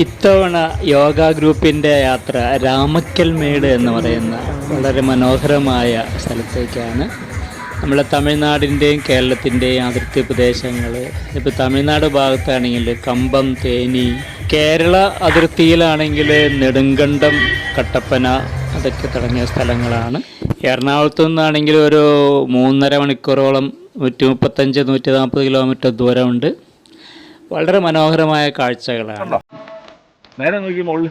ഇത്തവണ യോഗ ഗ്രൂപ്പിന്റെ യാത്ര രാമക്കൽമേട് എന്ന് പറയുന്ന വളരെ മനോഹരമായ സ്ഥലത്തേക്കാണ്. നമ്മളെ തമിഴ്നാടിന്റെയും കേരളത്തിന്റെയും അതിർത്തി പ്രദേശങ്ങൾ ഇപ്പോൾ തമിഴ്നാട് ഭാഗത്താണെങ്കിൽ കമ്പം തേനി കേരള അതിർത്തിയിലാണെങ്കിൽ നെടുങ്കണ്ടം കട്ടപ്പന അതൊക്കെ തുടങ്ങിയ സ്ഥലങ്ങളാണ്. എറണാകുളത്തു നിന്നാണെങ്കിൽ ഒരു മൂന്നര മണിക്കൂറോളം നൂറ്റി മുപ്പത്തഞ്ച് നൂറ്റി നാൽപ്പത് കിലോമീറ്റർ ദൂരമുണ്ട്. വളരെ മനോഹരമായ കാഴ്ചകളാണ്. നേരെ നോക്കി മുകളിൽ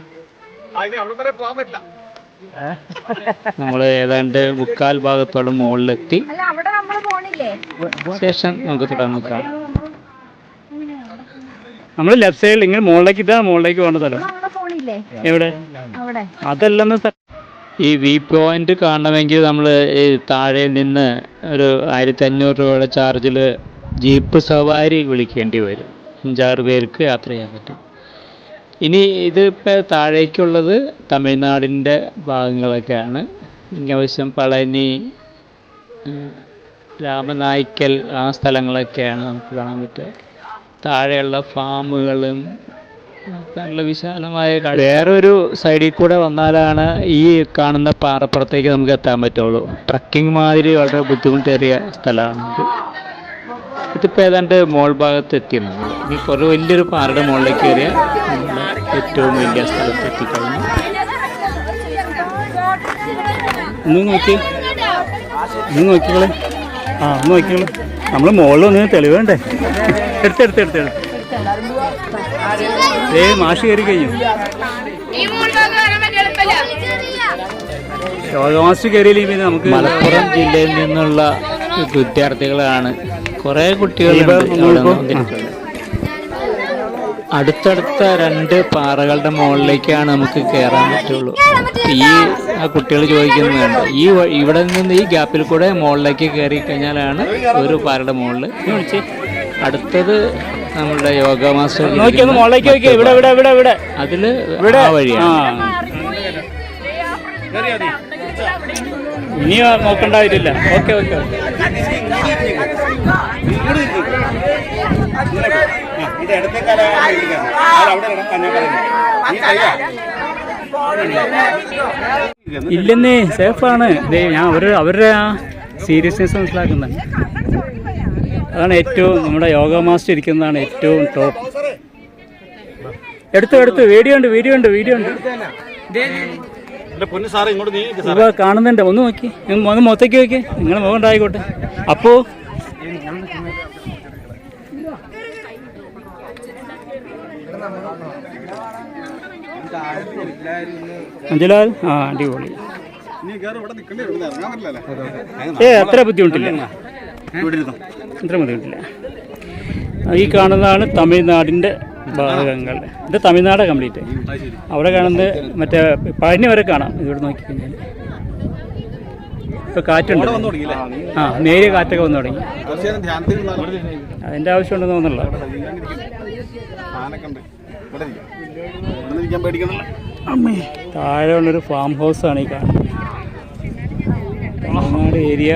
നമ്മൾ ഏതാണ്ട് മുക്കാൽ ഭാഗത്തോളം മുകളിലെത്തി അല്ല അവിടെ നമ്മൾ പോണില്ലേ? ശേഷം നമുക്ക് തുടർന്ന് നമ്മൾ ലെഫ്റ്റ് സൈഡിൽ ഇങ്ങനെ മുകളിലേക്ക് ഇതാ മുകളിലേക്ക് പോകേണ്ട സ്ഥലം. എവിടെ? അവിടെ. അതല്ലെന്ന് ഈ വി പോയിന്റ് കാണണമെങ്കിൽ നമ്മൾ ഈ താഴെ നിന്ന് ഒരു ആയിരത്തി അഞ്ഞൂറ് രൂപയുടെ ചാർജിൽ ജീപ്പ് സവാരി വിളിക്കേണ്ടി വരും. അഞ്ചാറ് പേർക്ക് യാത്ര ചെയ്യാൻ പറ്റും. ഇനി ഇതിപ്പോൾ താഴേക്കുള്ളത് തമിഴ്നാടിന്റെ ഭാഗങ്ങളൊക്കെയാണ്. ഇങ്ങവശ്യം പളനി രാമനായ്ക്കൽ ആ സ്ഥലങ്ങളൊക്കെയാണ് നമുക്ക് കാണാൻ പറ്റുക. താഴെയുള്ള ഫാമുകളും നല്ല വിശാലമായ. വേറൊരു സൈഡിൽ കൂടെ വന്നാലാണ് ഈ കാണുന്ന പാറപ്പുറത്തേക്ക് നമുക്ക് എത്താൻ പറ്റുള്ളൂ. ട്രക്കിംഗ് മാതിരി വളരെ ബുദ്ധിമുട്ടേറിയ സ്ഥലമാണ് ഇത്. ഇതിപ്പോൾ ഏതാണ്ട് മോൾ ഭാഗത്ത് എത്തി നമ്മൾ ഇനി കുറേ വലിയൊരു പാറയുടെ മുകളിലേക്ക് കയറിയ ഏറ്റവും വലിയ സ്ഥലത്ത് എത്തിക്കഴിഞ്ഞു. ഒന്ന് നോക്കി. ഒന്ന് നോക്കിക്കളെ. ആ ഒന്ന് നോക്കിക്കളെ. നമ്മൾ മുകളിൽ ഒന്ന് തെളിവേണ്ടേ എടുത്തെടുത്ത് എടുത്തെടുത്ത് ഏ മാഷ് കയറി കഴിഞ്ഞു. യോഗമാസ്റ്റർ കയറിയില്ല പിന്നെ നമുക്ക്? മലപ്പുറം ജില്ലയിൽ നിന്നുള്ള വിദ്യാർത്ഥികളാണ്. കുറേ കുട്ടികളുണ്ട് ഇവിടെ അവിടെ നോക്കൂ. വന്നിരിക്കുന്നത്. അടുത്തടുത്ത രണ്ട് പാറകളുടെ മുകളിലേക്കാണ് നമുക്ക് കയറാൻ പറ്റുള്ളൂ. ഈ ആ കുട്ടികൾ ചോദിക്കുന്നതാണ് ഈ ഇവിടെ നിന്ന് ഈ ഗ്യാപ്പിൽ കൂടെ മുകളിലേക്ക് കയറി കഴിഞ്ഞാലാണ് ഒരു പാറയുടെ മുകളിൽ അടുത്തത് നമ്മുടെ യോഗ മാസ്റ്റർ അതിൽ ഒന്ന് മുകളിലേക്ക് നോക്കി. ഇവിടെ ഓക്കെ ഇവിടെ ഓക്കെ ഓക്കെ ഓക്കെ ഇല്ലെന്നേ സേഫാണ്. ഞാൻ അവർ അവരുടെ ആ സീരിയസ്നെസ് മനസ്സിലാക്കുന്നത് അതാണ് ഏറ്റവും നമ്മുടെ യോഗ മാസ്റ്റർ ഇരിക്കുന്നതാണ് ഏറ്റവും ടോപ്പ് എടുത്തു എടുത്തു വീഡിയോ ഉണ്ട് വീഡിയോ ഉണ്ട് വീഡിയോ ഉണ്ട്. ഇപ്പൊ കാണുന്നുണ്ട്. ഒന്ന് നോക്കി. ഒന്ന് മൊത്തക്ക് നോക്കി. നിങ്ങൾ മുഖം ഉണ്ടായിക്കോട്ടെ. അപ്പോ അഞ്ചലാൽ ആ അടിപൊളി. ഏ അത്ര ബുദ്ധിമുട്ടില്ല. അത്ര ബുദ്ധിമുട്ടില്ല. ഈ കാണുന്നതാണ് തമിഴ്നാടിന്റെ ഭാഗങ്ങൾ ഇത് തമിഴ്നാട് കംപ്ലീറ്റ്. അവിടെ കാണുന്നത് മറ്റേ പഴനി വരെ കാണാം. ഇവിടെ നോക്കിക്കഴിഞ്ഞാൽ ഇപ്പോൾ കാറ്റുണ്ട്. ആ നേരിയ കാറ്റൊക്കെ വന്നു തുടങ്ങി? അതിന്റെ ആവശ്യമുണ്ടെന്ന് തോന്നുന്നില്ല അമ്മേ. താഴെ ഉള്ളൊരു ഫാം ഹൗസാണ് ഈ കാണുന്നത്. തമിഴ്നാട് ഏരിയ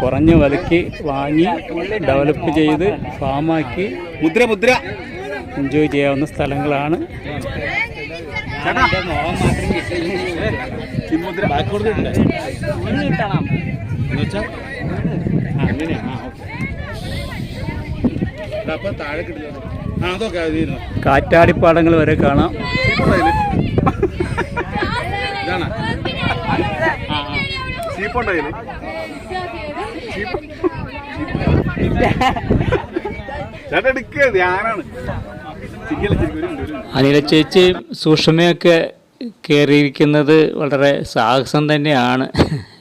കുറഞ്ഞ വലക്കി വാങ്ങി ഡെവലപ്പ് ചെയ്ത് ഫാമാക്കി മുദ്ര മുദ്ര. എൻജോയ് ചെയ്യാവുന്ന സ്ഥലങ്ങളാണ്. കാറ്റാടിപ്പാടങ്ങൾ വരെ കാണാം. ഇതാണ് ചേട്ടാ എടുക്കുക. അനില ചേച്ചി സൂക്ഷ്മയൊക്കെ കയറിയിരിക്കുന്നത് വളരെ സാഹസം തന്നെയാണ്.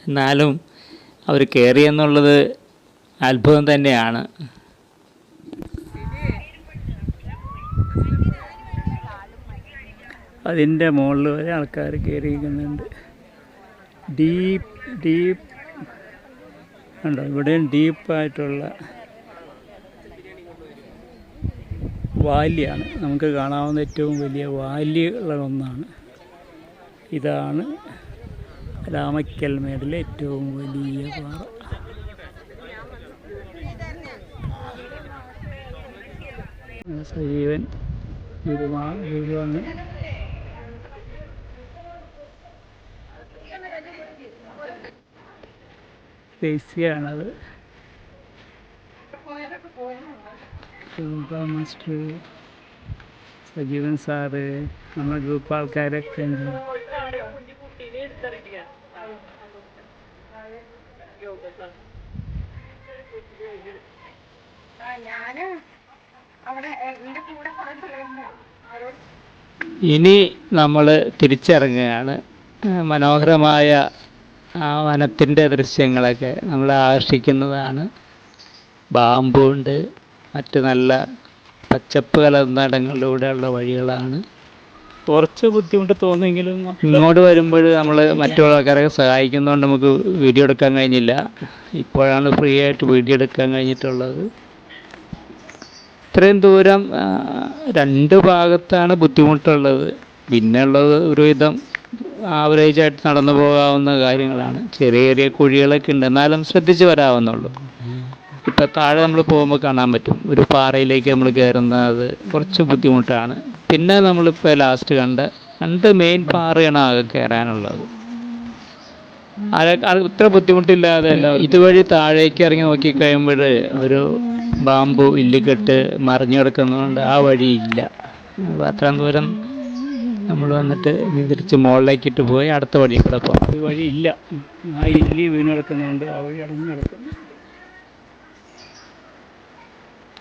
എന്നാലും അവർ കയറി എന്നുള്ളത് അത്ഭുതം തന്നെയാണ്. അതിന്റെ മുകളിൽ വരെ ആൾക്കാർ കയറിയിരിക്കുന്നുണ്ട്. ഡീപ്പ് ഡീപ്പ് ഉണ്ടോ ഇവിടെയും ഡീപ്പായിട്ടുള്ള വാലിയാണ്. നമുക്ക് കാണാവുന്ന ഏറ്റവും വലിയ വാലിയുള്ള ഒന്നാണ് ഇതാണ് രാമക്കൽ മേടിലെ ഏറ്റവും വലിയ പാറ. സജീവൻ വീടുമാണ് ദേശീയാണത് മാസ്റ്റർ സജീവൻ സാറ് നമ്മുടെ ഗ്രൂപ്പ് ആൾക്കാരൊക്കെ ഉണ്ട്. ഇനി നമ്മൾ തിരിച്ചിറങ്ങുകയാണ്. മനോഹരമായ ആ വനത്തിന്റെ ദൃശ്യങ്ങളൊക്കെ നമ്മളെ ആകർഷിക്കുന്നതാണ്. ബാമ്പുണ്ട് മറ്റ് നല്ല പച്ചപ്പ് കലർന്ന ഇടങ്ങളിലൂടെയുള്ള വഴികളാണ്. കുറച്ച് ബുദ്ധിമുട്ട് തോന്നുമെങ്കിലും ഇങ്ങോട്ട് വരുമ്പോൾ നമ്മൾ മറ്റുള്ള ആൾക്കാരൊക്കെ സഹായിക്കുന്നതുകൊണ്ട് നമുക്ക് വീഡിയോ എടുക്കാൻ കഴിഞ്ഞില്ല. ഇപ്പോഴാണ് ഫ്രീ ആയിട്ട് വീഡിയോ എടുക്കാൻ കഴിഞ്ഞിട്ടുള്ളത്. ഇത്രയും ദൂരം രണ്ട് ഭാഗത്താണ് ബുദ്ധിമുട്ടുള്ളത്. പിന്നെ ഉള്ളത് ഒരുവിധം ആവറേജ് ആയിട്ട് നടന്നു പോകാവുന്ന കാര്യങ്ങളാണ്. ചെറിയ ചെറിയ കുഴികളൊക്കെ ഉണ്ട്. എന്നാലും ശ്രദ്ധിച്ച് വരാവുന്നുള്ളൂ ഇപ്പം താഴെ നമ്മൾ പോകുമ്പോൾ കാണാൻ പറ്റും. ഒരു പാറയിലേക്ക് നമ്മൾ കയറുന്നത് കുറച്ച് ബുദ്ധിമുട്ടാണ്. പിന്നെ നമ്മളിപ്പോൾ ലാസ്റ്റ് കണ്ട രണ്ട് മെയിൻ പാറയാണ് ആകെ കയറാനുള്ളത്. ഇത്ര ബുദ്ധിമുട്ടില്ലാതെ ഇതുവഴി താഴേക്ക് ഇറങ്ങി നോക്കി കഴിയുമ്പോൾ ഒരു ബാമ്പു ഇല്ലിക്കെട്ട് മറിഞ്ഞു കിടക്കുന്നതുകൊണ്ട് ആ വഴിയില്ല. അത്രയും ദൂരം നമ്മൾ വന്നിട്ട് തിരിച്ച് മുകളിലേക്കിട്ട് പോയി അടുത്ത വഴി കൂടെ പോകാം ഈ വഴി ഇല്ല ആ ഇല്ലി വീണ് കിടക്കുന്നുണ്ട് ആ വഴി അടഞ്ഞു കിടക്കുന്നു.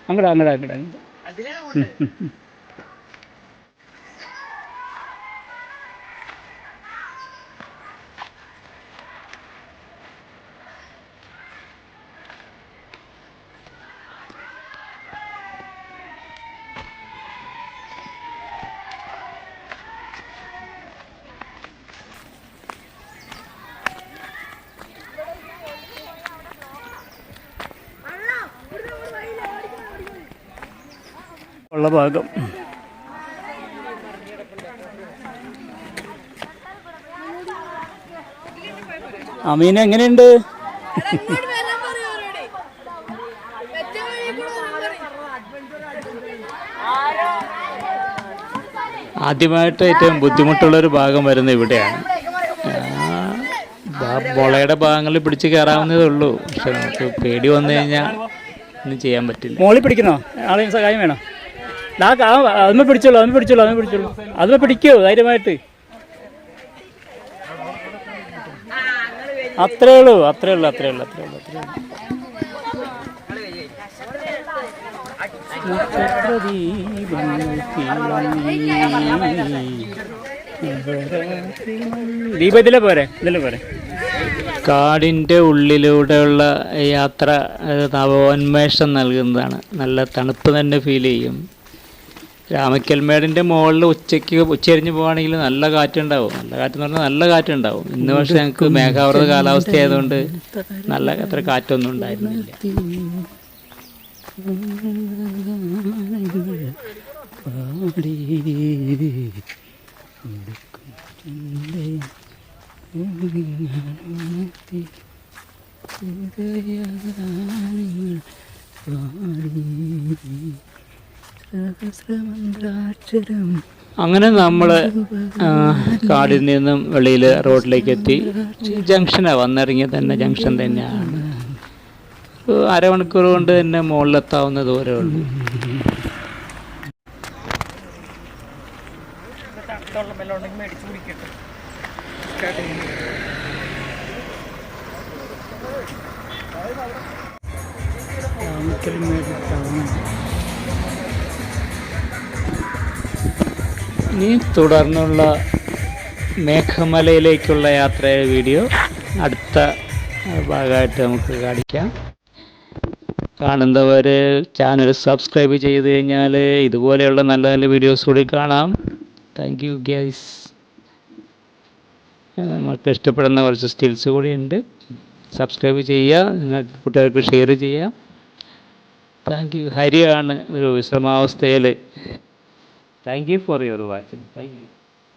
അങ്ങടാ അങ്ങടാ അങ്ങടാ. ഉള്ള ഭാഗം. അമീന എങ്ങനെയുണ്ട്? ആദ്യമായിട്ട് ഏറ്റവും ബുദ്ധിമുട്ടുള്ളൊരു ഭാഗം വരുന്ന ഇവിടെയാണ്. ബോളയുടെ ഭാഗങ്ങളിൽ പിടിച്ച് കയറാവുന്നതേ ഉള്ളൂ. പക്ഷെ നമുക്ക് പേടി വന്നു കഴിഞ്ഞാൽ ഒന്നും ചെയ്യാൻ പറ്റില്ല. മോളി പിടിക്കണോ ആളെയും സഹായം വേണം? കാ അതുമ്മ പിടിച്ചോളൂ അതുമ്മ പിടിച്ചോളൂ അതുമ്മ പിടിച്ചോളൂ. അതിനെ പിടിക്കോ ധൈര്യമായിട്ട്. അത്രേ ഉള്ളൂ അത്രേ ഉള്ളൂ അത്രേ ഉള്ളൂ അത്രേ ഉള്ളൂ അത്രേ ഉള്ളൂ. ഇതിലെ പോരെ ഇതിലെ പോരെ. കാടിന്റെ ഉള്ളിലൂടെയുള്ള യാത്ര നവോന്മേഷം നൽകുന്നതാണ്. നല്ല തണുപ്പ് തന്നെ ഫീൽ ചെയ്യും. രാമക്കൽമേടിന്റെ മുകളിൽ ഉച്ചയ്ക്ക് ഉച്ചരിഞ്ഞ് പോവുകയാണെങ്കിൽ നല്ല കാറ്റുണ്ടാവും. നല്ല കാറ്റെന്ന് പറഞ്ഞാൽ നല്ല കാറ്റുണ്ടാവും. ഇന്ന് പക്ഷെ ഞങ്ങൾക്ക് മേഘാവൃത കാലാവസ്ഥ ആയതുകൊണ്ട് നല്ല അത്ര കാറ്റൊന്നും ഉണ്ടായിരുന്നില്ല. അങ്ങനെ നമ്മൾ കാടിൽ നിന്നും വെളിയിൽ റോഡിലേക്ക് എത്തി ജംഗ്ഷനാണ് വന്നിറങ്ങിയ തന്നെ ജംഗ്ഷൻ തന്നെയാണ്. അരമണിക്കൂർ കൊണ്ട് തന്നെ മുകളിലെത്താവുന്ന ദൂരമേ ഉള്ളൂ. ഇനി തുടർന്നുള്ള മേഘമലയിലേക്കുള്ള യാത്രയുടെ വീഡിയോ അടുത്ത ഭാഗമായിട്ട് നമുക്ക് കാണിക്കാം. കാണുന്നവർ ചാനൽ സബ്സ്ക്രൈബ് ചെയ്ത് കഴിഞ്ഞാൽ ഇതുപോലെയുള്ള നല്ല നല്ല വീഡിയോസ് കൂടി കാണാം. താങ്ക് യു ഗ്യാസ് നമുക്ക് ഇഷ്ടപ്പെടുന്ന കുറച്ച് സ്റ്റിൽസ് കൂടി ഉണ്ട്. സബ്സ്ക്രൈബ് ചെയ്യുക നിങ്ങൾക്ക് കുട്ടികൾക്ക് ഷെയർ ചെയ്യാം. താങ്ക് യു ഹരിയാണ് ഒരു വിശ്രമാവസ്ഥയിൽ thank you for your watching thank you